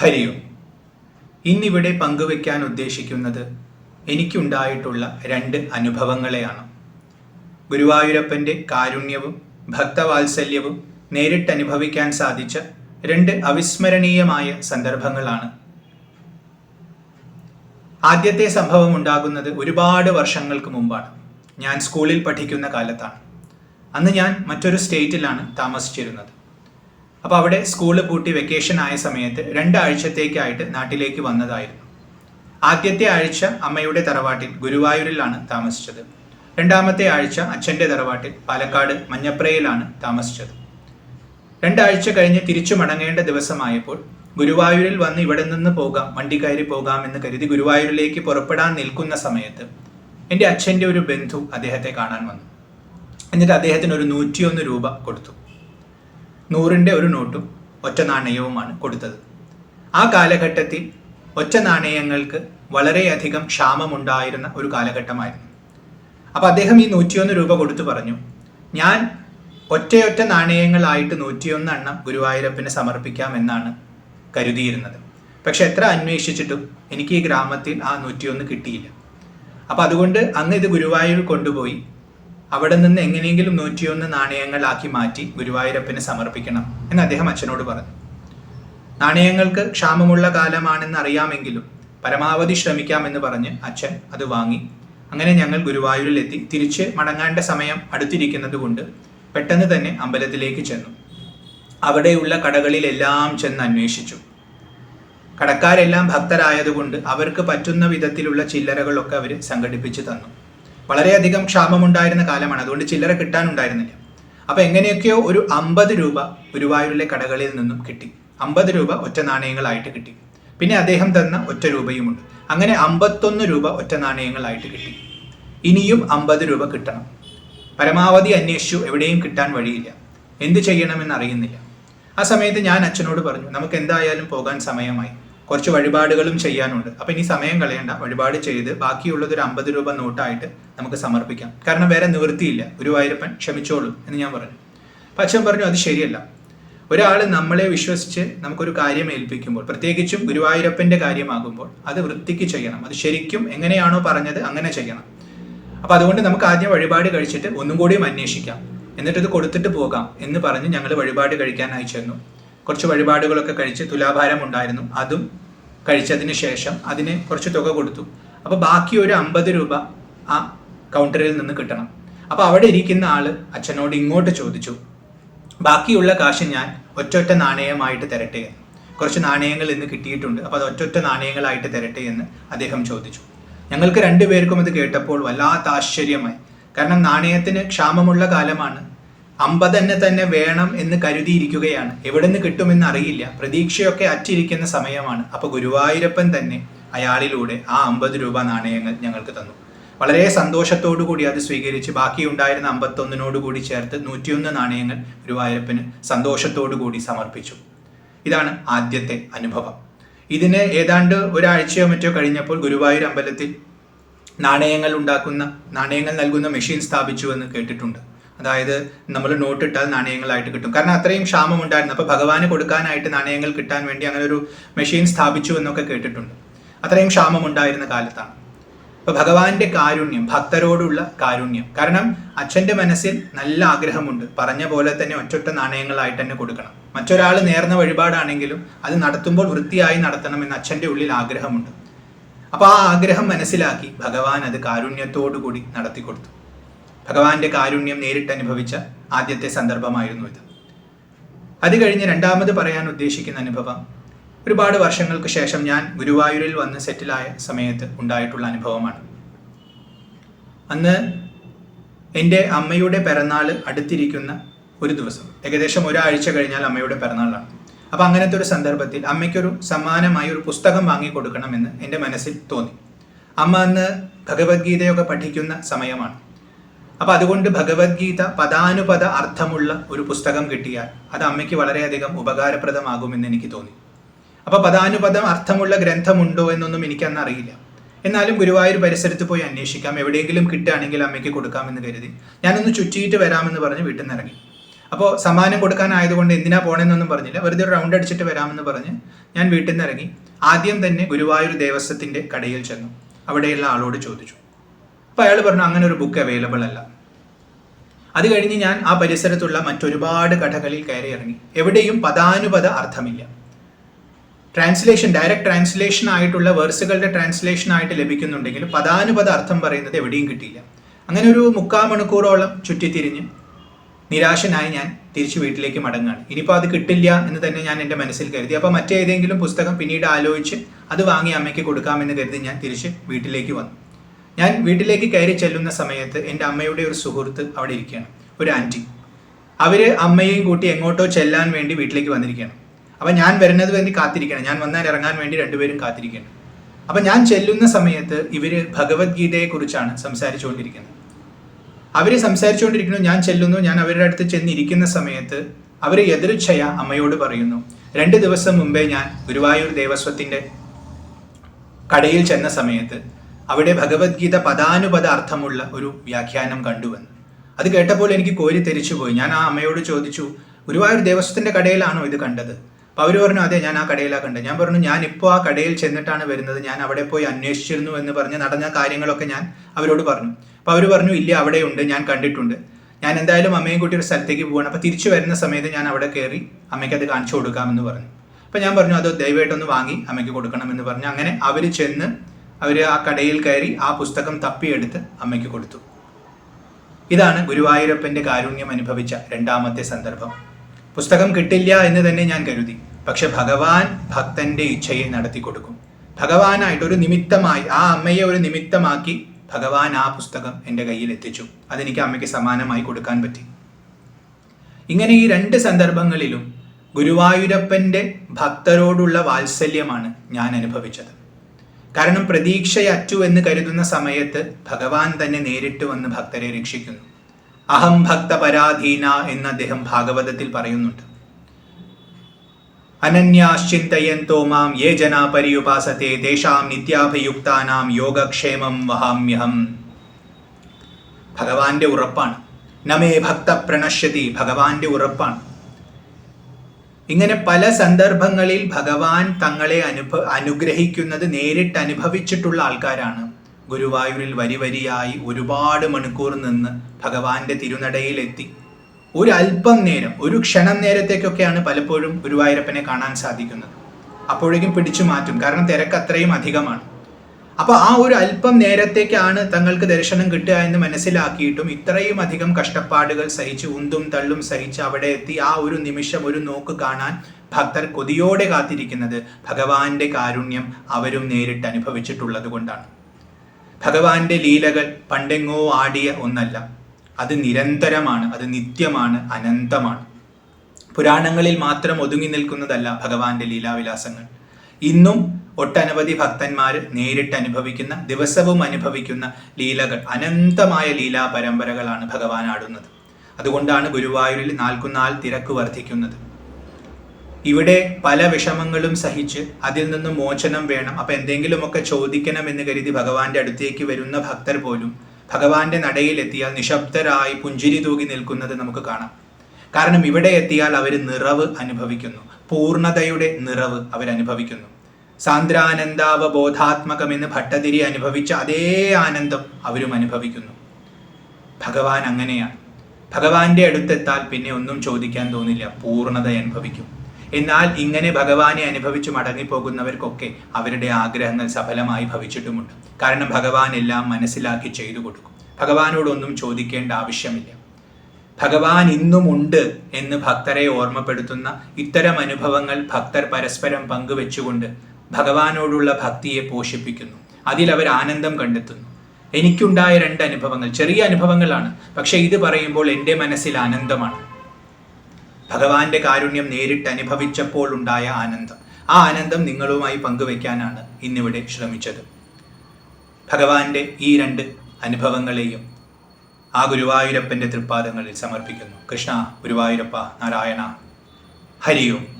ഹരിയോ ഇന്നിവിടെ പങ്കുവയ്ക്കാൻ ഉദ്ദേശിക്കുന്നത് എനിക്കുണ്ടായിട്ടുള്ള രണ്ട് അനുഭവങ്ങളെയാണ്. ഗുരുവായൂരപ്പന്റെ കാരുണ്യവും ഭക്തവാത്സല്യവും നേരിട്ട് അനുഭവിക്കാൻ സാധിച്ച രണ്ട് അവിസ്മരണീയമായ സന്ദർഭങ്ങളാണ്. ആദ്യത്തെ സംഭവം ഉണ്ടാകുന്നത് ഒരുപാട് വർഷങ്ങൾക്ക് മുമ്പാണ്. ഞാൻ സ്കൂളിൽ പഠിക്കുന്ന കാലത്താണ്. അന്ന് ഞാൻ മറ്റൊരു സ്റ്റേറ്റിലാണ് താമസിച്ചിരുന്നത്. അപ്പോൾ അവിടെ സ്കൂൾ പൂട്ടി വെക്കേഷൻ ആയ സമയത്ത് രണ്ടാഴ്ചത്തേക്കായിട്ട് നാട്ടിലേക്ക് വന്നതായിരുന്നു. ആദ്യത്തെ ആഴ്ച അമ്മയുടെ തറവാട്ടിൽ ഗുരുവായൂരിലാണ് താമസിച്ചത്. രണ്ടാമത്തെ ആഴ്ച അച്ഛന്റെ തറവാട്ടിൽ പാലക്കാട് മഞ്ഞപ്രയിലാണ് താമസിച്ചത്. രണ്ടാഴ്ച കഴിഞ്ഞ് തിരിച്ചു മടങ്ങേണ്ട ദിവസമായപ്പോൾ ഗുരുവായൂരിൽ വന്ന് ഇവിടെ നിന്ന് പോകാം വണ്ടി കയറി പോകാം എന്ന് കരുതി ഗുരുവായൂരിലേക്ക് പുറപ്പെടാൻ നിൽക്കുന്ന സമയത്ത് എന്റെ അച്ഛന്റെ ഒരു ബന്ധു അദ്ദേഹത്തെ കാണാൻ വന്നു. എന്നിട്ട് അദ്ദേഹത്തിന് ഒരു നൂറ്റിയൊന്ന് രൂപ കൊടുത്തു. നൂറിന്റെ ഒരു നോട്ടും ഒറ്റ നാണയവുമാണ് കൊടുത്തത്. ആ കാലഘട്ടത്തിൽ ഒറ്റ നാണയങ്ങൾക്ക് വളരെയധികം ക്ഷാമമുണ്ടായിരുന്ന ഒരു കാലഘട്ടമായിരുന്നു. അപ്പോൾ അദ്ദേഹം ഈ നൂറ്റിയൊന്ന് രൂപ കൊടുത്തു പറഞ്ഞു ഞാൻ ഒറ്റയൊറ്റ നാണയങ്ങളായിട്ട് നൂറ്റിയൊന്ന് എണ്ണം ഗുരുവായൂരപ്പന് സമർപ്പിക്കാം എന്നാണ് കരുതിയിരുന്നത്. പക്ഷെ എത്ര അന്വേഷിച്ചിട്ടും എനിക്ക് ഈ ഗ്രാമത്തിൽ ആ നൂറ്റിയൊന്ന് കിട്ടിയില്ല. അപ്പം അതുകൊണ്ട് അന്ന് ഇത് ഗുരുവായൂർ കൊണ്ടുപോയി അവിടെ നിന്ന് എങ്ങനെയെങ്കിലും നൂറ്റിയൊന്ന് നാണയങ്ങളാക്കി മാറ്റി ഗുരുവായൂരപ്പന് സമർപ്പിക്കണം എന്ന് അദ്ദേഹം അച്ഛനോട് പറഞ്ഞു. നാണയങ്ങൾക്ക് ക്ഷാമമുള്ള കാലമാണെന്ന് അറിയാമെങ്കിലും പരമാവധി ശ്രമിക്കാമെന്ന് പറഞ്ഞ് അച്ഛൻ അത് വാങ്ങി. അങ്ങനെ ഞങ്ങൾ ഗുരുവായൂരിലെത്തി തിരിച്ച് മടങ്ങേണ്ട സമയം അടുത്തിരിക്കുന്നത് കൊണ്ട് പെട്ടെന്ന് തന്നെ അമ്പലത്തിലേക്ക് ചെന്നു. അവിടെയുള്ള കടകളിലെല്ലാം ചെന്ന് അന്വേഷിച്ചു. കടക്കാരെല്ലാം ഭക്തരായതുകൊണ്ട് അവർക്ക് പറ്റുന്ന വിധത്തിലുള്ള ചില്ലറകളൊക്കെ അവർ സംഘടിപ്പിച്ച് തന്നു. വളരെയധികം ക്ഷാമമുണ്ടായിരുന്ന കാലമാണ്. അതുകൊണ്ട് ചില്ലറ കിട്ടാനുണ്ടായിരുന്നില്ല. അപ്പോൾ എങ്ങനെയൊക്കെയോ ഒരു അമ്പത് രൂപ ഗുരുവായൂരിലെ കടകളിൽ നിന്നും കിട്ടി. അമ്പത് രൂപ ഒറ്റ നാണയങ്ങളായിട്ട് കിട്ടി. പിന്നെ അദ്ദേഹം തന്ന ഒറ്റ രൂപയുമുണ്ട്. അങ്ങനെ അമ്പത്തൊന്ന് രൂപ ഒറ്റ നാണയങ്ങളായിട്ട് കിട്ടി. ഇനിയും അമ്പത് രൂപ കിട്ടണം. പരമാവധി അന്വേഷിച്ചു എവിടെയും കിട്ടാൻ വഴിയില്ല. എന്ത് ചെയ്യണമെന്ന് അറിയുന്നില്ല. ആ സമയത്ത് ഞാൻ അച്ഛനോട് പറഞ്ഞു നമുക്ക് എന്തായാലും പോകാൻ സമയമായി. കുറച്ച് വഴിപാടുകളും ചെയ്യാനുണ്ട്. അപ്പം ഇനി സമയം കളയണ്ട. വഴിപാട് ചെയ്ത് ബാക്കിയുള്ളത് ഒരു അമ്പത് രൂപ നോട്ടായിട്ട് നമുക്ക് സമർപ്പിക്കാം. കാരണം വേറെ നിവൃത്തിയില്ല. ഗുരുവായൂരപ്പൻ ക്ഷമിച്ചോളൂ എന്ന് ഞാൻ പറഞ്ഞു. അപ്പം അച്ഛൻ പറഞ്ഞു അത് ശരിയല്ല. ഒരാൾ നമ്മളെ വിശ്വസിച്ച് നമുക്കൊരു കാര്യം ഏൽപ്പിക്കുമ്പോൾ പ്രത്യേകിച്ചും ഗുരുവായൂരപ്പന്റെ കാര്യമാകുമ്പോൾ അത് വൃത്തിക്ക് ചെയ്യണം. അത് ശരിക്കും എങ്ങനെയാണോ പറഞ്ഞത് അങ്ങനെ ചെയ്യണം. അപ്പം അതുകൊണ്ട് നമുക്ക് ആദ്യം വഴിപാട് കഴിച്ചിട്ട് ഒന്നും കൂടിയും അന്വേഷിക്കാം. എന്നിട്ട് ഇത് കൊടുത്തിട്ട് പോകാം എന്ന് പറഞ്ഞ് ഞങ്ങൾ വഴിപാട് കഴിക്കാനായി ചെന്നു. കുറച്ച് വഴിപാടുകളൊക്കെ കഴിച്ച് തുലാഭാരം ഉണ്ടായിരുന്നു. അതും കഴിച്ചതിന് ശേഷം അതിന് കുറച്ച് തുക കൊടുത്തു. അപ്പോൾ ബാക്കി ഒരു അമ്പത് രൂപ ആ കൗണ്ടറിൽ നിന്ന് കിട്ടണം. അപ്പോൾ അവിടെ ഇരിക്കുന്ന ആൾ അച്ഛനോട് ഇങ്ങോട്ട് ചോദിച്ചു. ബാക്കിയുള്ള കാശ് ഞാൻ ഒറ്റൊറ്റ നാണയമായിട്ട് തരട്ടെ എന്ന്. കുറച്ച് നാണയങ്ങൾ ഇന്ന് കിട്ടിയിട്ടുണ്ട്. അപ്പോൾ അത് ഒറ്റൊറ്റ നാണയങ്ങളായിട്ട് തരട്ടെ എന്ന് അദ്ദേഹം ചോദിച്ചു. ഞങ്ങൾക്ക് രണ്ടുപേർക്കും അത് കേട്ടപ്പോൾ വല്ലാത്ത ആശ്ചര്യമായി. കാരണം നാണയത്തിന് ക്ഷാമമുള്ള കാലമാണ്. അമ്പതെന്നെ തന്നെ വേണം എന്ന് കരുതിയിരിക്കുകയാണ്. എവിടെ നിന്ന് കിട്ടുമെന്ന് അറിയില്ല. പ്രതീക്ഷയൊക്കെ അറ്റിരിക്കുന്ന സമയമാണ്. അപ്പോൾ ഗുരുവായൂരപ്പൻ തന്നെ അയാളിലൂടെ ആ അമ്പത് രൂപ നാണയങ്ങൾ ഞങ്ങൾക്ക് തന്നു. വളരെ സന്തോഷത്തോടു കൂടി അത് സ്വീകരിച്ച് ബാക്കിയുണ്ടായിരുന്ന അമ്പത്തൊന്നിനോട് കൂടി ചേർത്ത് നൂറ്റിയൊന്ന് നാണയങ്ങൾ ഗുരുവായൂരപ്പന് സന്തോഷത്തോടു കൂടി സമർപ്പിച്ചു. ഇതാണ് ആദ്യത്തെ അനുഭവം. ഇതിന് ഏതാണ്ട് ഒരാഴ്ചയോ മറ്റോ കഴിഞ്ഞപ്പോൾ ഗുരുവായൂർ അമ്പലത്തിൽ നാണയങ്ങൾ ഉണ്ടാക്കുന്ന നാണയങ്ങൾ നൽകുന്ന മെഷീൻ സ്ഥാപിച്ചു എന്ന് കേട്ടിട്ടുണ്ട്. അതായത് നമ്മൾ നോട്ട് നോട്ടിട്ടാൽ നാണയങ്ങളായിട്ട് കിട്ടും. കാരണം അത്രയും ക്ഷാമം ഉണ്ടായിരുന്നു. അപ്പോൾ ഭഗവാന് കൊടുക്കാനായിട്ട് നാണയങ്ങൾ കിട്ടാൻ വേണ്ടി അങ്ങനെ ഒരു മെഷീൻ സ്ഥാപിച്ചു എന്നൊക്കെ കേട്ടിട്ടുണ്ട്. അത്രയും ക്ഷാമം ഉണ്ടായിരുന്ന കാലത്താണ്. അപ്പോൾ ഭഗവാന്റെ കാരുണ്യം ഭക്തരോടുള്ള കാരുണ്യം. കാരണം അച്ഛന്റെ മനസ്സിൽ നല്ല ആഗ്രഹമുണ്ട്. പറഞ്ഞ പോലെ തന്നെ ഒറ്റൊറ്റ നാണയങ്ങളായിട്ട് തന്നെ കൊടുക്കണം. മറ്റൊരാൾ നേർന്ന വഴിപാടാണെങ്കിലും അത് നടത്തുമ്പോൾ വൃത്തിയായി നടത്തണമെന്ന് അച്ഛന്റെ ഉള്ളിൽ ആഗ്രഹമുണ്ട്. അപ്പോൾ ആ ആഗ്രഹം മനസ്സിലാക്കി ഭഗവാൻ അത് കാരുണ്യത്തോടു കൂടി നടത്തി കൊടുത്തു ഭഗവാന്റെ കാരുണ്യം നേരിട്ട് അനുഭവിച്ച ആദ്യത്തെ സന്ദർഭമായിരുന്നു ഇത്. അത് കഴിഞ്ഞ് രണ്ടാമത് പറയാൻ ഉദ്ദേശിക്കുന്ന അനുഭവം ഒരുപാട് വർഷങ്ങൾക്ക് ശേഷം ഞാൻ ഗുരുവായൂരിൽ വന്ന് സെറ്റിലായ സമയത്ത് ഉണ്ടായിട്ടുള്ള അനുഭവമാണ്. അന്ന് എന്റെ അമ്മയുടെ പിറന്നാൾ അടുത്തിരിക്കുന്ന ഒരു ദിവസം ഏകദേശം ഒരാഴ്ച കഴിഞ്ഞാൽ അമ്മയുടെ പിറന്നാളാണ്. അപ്പം അങ്ങനത്തെ ഒരു സന്ദർഭത്തിൽ അമ്മയ്ക്കൊരു സമ്മാനമായി ഒരു പുസ്തകം വാങ്ങിക്കൊടുക്കണമെന്ന് എന്റെ മനസ്സിൽ തോന്നി. അമ്മ അന്ന് ഭഗവത്ഗീതയൊക്കെ പഠിക്കുന്ന സമയമാണ്. അപ്പം അതുകൊണ്ട് ഭഗവത്ഗീത പദാനുപദ അർത്ഥമുള്ള ഒരു പുസ്തകം കിട്ടിയാൽ അത് അമ്മയ്ക്ക് വളരെയധികം ഉപകാരപ്രദമാകുമെന്ന് എനിക്ക് തോന്നി. അപ്പോൾ പദാനുപദം അർത്ഥമുള്ള ഗ്രന്ഥമുണ്ടോ എന്നൊന്നും എനിക്കന്ന് അറിയില്ല. എന്നാലും ഗുരുവായൂർ പരിസരത്ത് പോയി അന്വേഷിക്കാം. എവിടെയെങ്കിലും കിട്ടുകയാണെങ്കിൽ അമ്മയ്ക്ക് കൊടുക്കാമെന്ന് കരുതി. ഞാനൊന്ന് ചുറ്റിയിട്ട് വരാമെന്ന് പറഞ്ഞ് വീട്ടിൽ നിന്ന് ഇറങ്ങി അപ്പോൾ സമ്മാനം കൊടുക്കാനായതുകൊണ്ട് എന്തിനാ പോണെന്നൊന്നും പറഞ്ഞില്ല. വെറുതെ ഒരു റൗണ്ട് അടിച്ചിട്ട് വരാമെന്ന് പറഞ്ഞ് ഞാൻ വീട്ടിൽ നിന്ന് ഇറങ്ങി ആദ്യം തന്നെ ഗുരുവായൂർ ദേവസ്വത്തിന്റെ കടയിൽ ചെന്നു. അവിടെയുള്ള ആളോട് ചോദിച്ചു. അപ്പോൾ അയാൾ പറഞ്ഞു അങ്ങനെ ഒരു ബുക്ക് അവൈലബിൾ അല്ല. അത് കഴിഞ്ഞ് ഞാൻ ആ പരിസരത്തുള്ള മറ്റൊരുപാട് കടകളിൽ കയറി ഇറങ്ങി എവിടെയും പദാനുപത അർത്ഥമില്ല. ട്രാൻസ്ലേഷൻ ഡയറക്റ്റ് ട്രാൻസ്ലേഷൻ ആയിട്ടുള്ള വേഴ്സുകളുടെ ട്രാൻസ്ലേഷൻ ആയിട്ട് ലഭിക്കുന്നുണ്ടെങ്കിലും പദാനുപത അർത്ഥം പറയുന്നത് എവിടെയും കിട്ടിയില്ല. അങ്ങനെ ഒരു മുക്കാൽ മണിക്കൂറോളം ചുറ്റിത്തിരിഞ്ഞ് നിരാശനായി ഞാൻ തിരിച്ചു വീട്ടിലേക്ക് മടങ്ങാണ്. ഇനിയിപ്പോൾ അത് കിട്ടില്ല എന്ന് തന്നെ ഞാൻ എന്റെ മനസ്സിൽ കരുതി. അപ്പോൾ മറ്റേതെങ്കിലും പുസ്തകം പിന്നീട് ആലോചിച്ച് അത് വാങ്ങി അമ്മയ്ക്ക് കൊടുക്കാമെന്ന് കരുതി ഞാൻ തിരിച്ച് വീട്ടിലേക്ക് വന്നു. ഞാൻ വീട്ടിലേക്ക് കയറി ചെല്ലുന്ന സമയത്ത് എന്റെ അമ്മയുടെ ഒരു സുഹൃത്ത് അവിടെ ഇരിക്കുകയാണ്. ഒരു ആന്റി. അവർ അമ്മയെയും കൂട്ടി എങ്ങോട്ടോ ചെല്ലാൻ വേണ്ടി വീട്ടിലേക്ക് വന്നിരിക്കുകയാണ്. അപ്പം ഞാൻ വരുന്നത് വേണ്ടി കാത്തിരിക്കണം ഞാൻ വന്നാൽ ഇറങ്ങാൻ വേണ്ടി രണ്ടുപേരും കാത്തിരിക്കണം അപ്പം ഞാൻ ചെല്ലുന്ന സമയത്ത് ഇവർ ഭഗവത്ഗീതയെക്കുറിച്ചാണ് സംസാരിച്ചുകൊണ്ടിരിക്കുന്നത്. അവർ സംസാരിച്ചുകൊണ്ടിരിക്കുന്നു ഞാൻ ചെല്ലുന്നു ഞാൻ അവരുടെ അടുത്ത് ചെന്നിരിക്കുന്ന സമയത്ത് അവർ എതിർച്ഛയ അമ്മയോട് പറയുന്നു രണ്ട് ദിവസം മുമ്പേ ഞാൻ ഗുരുവായൂർ ദേവസ്വത്തിന്റെ കടയിൽ ചെന്ന സമയത്ത് അവിടെ ഭഗവത്ഗീത പദാനുപദ അർത്ഥമുള്ള ഒരു വ്യാഖ്യാനം കണ്ടുവന്നു. അത് കേട്ടപ്പോൾ എനിക്ക് കോരി തെരിച്ചുപോയി. ഞാൻ ആ അമ്മയോട് ചോദിച്ചു ഗുരുവായൂർ ദേവസ്വത്തിന്റെ കടയിലാണോ ഇത് കണ്ടത്? അപ്പോൾ അവർ പറഞ്ഞു അതെ ഞാൻ ആ കടയിലാണ് കണ്ടത്. ഞാൻ പറഞ്ഞു ഞാൻ ഇപ്പോൾ ആ കടയിൽ ചെന്നിട്ടാണ് വരുന്നത്. ഞാൻ അവിടെ പോയി അന്വേഷിച്ചിരുന്നു എന്ന് പറഞ്ഞ് നടന്ന കാര്യങ്ങളൊക്കെ ഞാൻ അവരോട് പറഞ്ഞു. അപ്പോൾ അവർ പറഞ്ഞു ഇല്ല അവിടെയുണ്ട്. ഞാൻ കണ്ടിട്ടുണ്ട്. ഞാൻ എന്തായാലും അമ്മയും കൂട്ടി ഒരു സ്ഥലത്തേക്ക് പോകണം അപ്പോൾ തിരിച്ചു വരുന്ന സമയത്ത് ഞാൻ അവിടെ കയറി അമ്മയ്ക്ക് അത് കാണിച്ചു കൊടുക്കാമെന്ന് പറഞ്ഞു. അപ്പോൾ ഞാൻ പറഞ്ഞു അത് ദയവായിട്ടൊന്ന് വാങ്ങി അമ്മയ്ക്ക് കൊടുക്കണമെന്ന് പറഞ്ഞു അങ്ങനെ അവർ ചെന്ന് അവർ ആ കടയിൽ കയറി ആ പുസ്തകം തപ്പിയെടുത്ത് അമ്മയ്ക്ക് കൊടുത്തു. ഇതാണ് ഗുരുവായൂരപ്പന്റെ കാരുണ്യം അനുഭവിച്ച രണ്ടാമത്തെ സന്ദർഭം. പുസ്തകം കിട്ടില്ല എന്ന് തന്നെ ഞാൻ കരുതി. പക്ഷെ ഭഗവാൻ ഭക്തന്റെ ഇച്ഛയെ നടത്തി കൊടുക്കും. ഭഗവാനായിട്ട് ഒരു നിമിത്തമായി ആ അമ്മയെ ഒരു നിമിത്തമാക്കി ഭഗവാൻ ആ പുസ്തകം എന്റെ കയ്യിൽ എത്തിച്ചു. അതെനിക്ക് അമ്മയ്ക്ക് സമാനമായി കൊടുക്കാൻ പറ്റി. ഇങ്ങനെ ഈ രണ്ട് സന്ദർഭങ്ങളിലും ഗുരുവായൂരപ്പന്റെ ഭക്തരോടുള്ള വാത്സല്യമാണ് ഞാൻ അനുഭവിച്ചത്. കാരണം പ്രതീക്ഷയറ്റു എന്ന് കരുതുന്ന സമയത്ത് ഭഗവാൻ തന്നെ നേരിട്ട് വന്ന് ഭക്തരെ രക്ഷിക്കുന്നു. അഹം ഭക്ത പരാധീന എന്ന് അദ്ദേഹം ഭാഗവതത്തിൽ പറയുന്നുണ്ട്. അനന്യാശ്ചിന്തയന്തോ മാം യേ ജനാ പര്യുപാസത്തെ തേഷാം നിത്യാഭിയുക്താനാം യോഗക്ഷേമം വഹാമ്യഹം. ഭഗവാന്റെ ഉറപ്പാണ്. നമേ ഭക്ത പ്രണശ്യതി ഭഗവാന്റെ ഉറപ്പാണ്. ഇങ്ങനെ പല സന്ദർഭങ്ങളിൽ ഭഗവാൻ തങ്ങളെ അനുഭ അനുഗ്രഹിക്കുന്നത് നേരിട്ട് അനുഭവിച്ചിട്ടുള്ള ആൾക്കാരാണ്. ഗുരുവായൂരിൽ വരി വരിയായി ഒരുപാട് മണിക്കൂർ നിന്ന് ഭഗവാന്റെ തിരുനടയിൽ എത്തി ഒരു അല്പം നേരം ഒരു ക്ഷണം നേരത്തേക്കൊക്കെയാണ് പലപ്പോഴും ഗുരുവായൂരപ്പനെ കാണാൻ സാധിക്കുന്നത്. അപ്പോഴേക്കും പിടിച്ചു മാറ്റും. കാരണം തിരക്ക് അത്രയും അധികമാണ്. അപ്പൊ ആ ഒരു അല്പം നേരത്തേക്കാണ് തങ്ങൾക്ക് ദർശനം കിട്ടുക എന്ന് മനസ്സിലാക്കിയിട്ടും ഇത്രയും അധികം കഷ്ടപ്പാടുകൾ സഹിച്ച് ഉന്തും തള്ളും സഹിച്ച് അവിടെ എത്തി ആ ഒരു നിമിഷം ഒരു നോക്ക് കാണാൻ ഭക്തർ കൊതിയോടെ കാത്തിരിക്കുന്നത് ഭഗവാന്റെ കാരുണ്യം അവരും നേരിട്ട് അനുഭവിച്ചിട്ടുള്ളത് കൊണ്ടാണ്. ഭഗവാന്റെ ലീലകൾ പണ്ടെങ്ങോ ആടിയ ഒന്നല്ല. അത് നിരന്തരമാണ് അത് നിത്യമാണ് അനന്തമാണ്. പുരാണങ്ങളിൽ മാത്രം ഒതുങ്ങി നിൽക്കുന്നതല്ല ഭഗവാന്റെ ലീലാവിലാസങ്ങൾ. ഇന്നും ഒട്ടനവധി ഭക്തന്മാർ നേരിട്ട് അനുഭവിക്കുന്ന ദിവസവും അനുഭവിക്കുന്ന ലീലകൾ അനന്തമായ ലീലാ പരമ്പരകളാണ് ഭഗവാൻ ആടുന്നത്. അതുകൊണ്ടാണ് ഗുരുവായൂരിൽ നാൾക്കുനാൾ തിരക്ക് വർദ്ധിക്കുന്നത്. ഇവിടെ പല വിഷമങ്ങളും സഹിച്ച് അതിൽ നിന്നും മോചനം വേണം. അപ്പം എന്തെങ്കിലുമൊക്കെ ചോദിക്കണം എന്ന് കരുതി ഭഗവാന്റെ അടുത്തേക്ക് വരുന്ന ഭക്തർ പോലും ഭഗവാന്റെ നടയിലെത്തിയാൽ നിശബ്ദരായി പുഞ്ചിരി തൂകി നിൽക്കുന്നത് നമുക്ക് കാണാം. കാരണം ഇവിടെ എത്തിയാൽ അവർ നിറവ് അനുഭവിക്കുന്നു. പൂർണതയുടെ നിറവ് അവരനുഭവിക്കുന്നു. സാന്ദ്രാനന്ദാവബോധാത്മകമെന്ന് ഭട്ടതിരി അനുഭവിച്ച അതേ ആനന്ദം അവരും അനുഭവിക്കുന്നു. ഭഗവാൻ അങ്ങനെയാണ്. ഭഗവാന്റെ അടുത്തെത്താൽ പിന്നെ ഒന്നും ചോദിക്കാൻ തോന്നില്ല പൂർണത അനുഭവിക്കും. എന്നാൽ ഇങ്ങനെ ഭഗവാനെ അനുഭവിച്ച് മടങ്ങിപ്പോകുന്നവർക്കൊക്കെ അവരുടെ ആഗ്രഹങ്ങൾ സഫലമായി ഭവിച്ചിട്ടുമുണ്ട്. കാരണം ഭഗവാൻ എല്ലാം മനസ്സിലാക്കി ചെയ്തു കൊടുക്കും. ഭഗവാനോടൊന്നും ചോദിക്കേണ്ട ആവശ്യമില്ല. ഭഗവാൻ ഇന്നുമുണ്ട് എന്ന് ഭക്തരെ ഓർമ്മപ്പെടുത്തുന്ന ഇത്തരം അനുഭവങ്ങൾ ഭക്തർ പരസ്പരം പങ്കുവെച്ചുകൊണ്ട് ഭഗവാനോടുള്ള ഭക്തിയെ പോഷിപ്പിക്കുന്നു. അതിൽ അവർ ആനന്ദം കണ്ടെത്തുന്നു. എനിക്കുണ്ടായ രണ്ട് അനുഭവങ്ങൾ ചെറിയ അനുഭവങ്ങളാണ്. പക്ഷെ ഇത് പറയുമ്പോൾ എന്റെ മനസ്സിൽ ആനന്ദമാണ്. ഭഗവാന്റെ കാരുണ്യം നേരിട്ട് അനുഭവിച്ചപ്പോൾ ഉണ്ടായ ആനന്ദം. ആ ആനന്ദം നിങ്ങളുമായി പങ്കുവെക്കാനാണ് ഇന്നിവിടെ ശ്രമിച്ചത്. ഭഗവാന്റെ ഈ രണ്ട് അനുഭവങ്ങളെയും ആ ഗുരുവായൂരപ്പന്റെ തൃപ്പാദങ്ങളിൽ സമർപ്പിക്കുന്നു. കൃഷ്ണ ഗുരുവായൂരപ്പ നാരായണ. ഹരിയോം.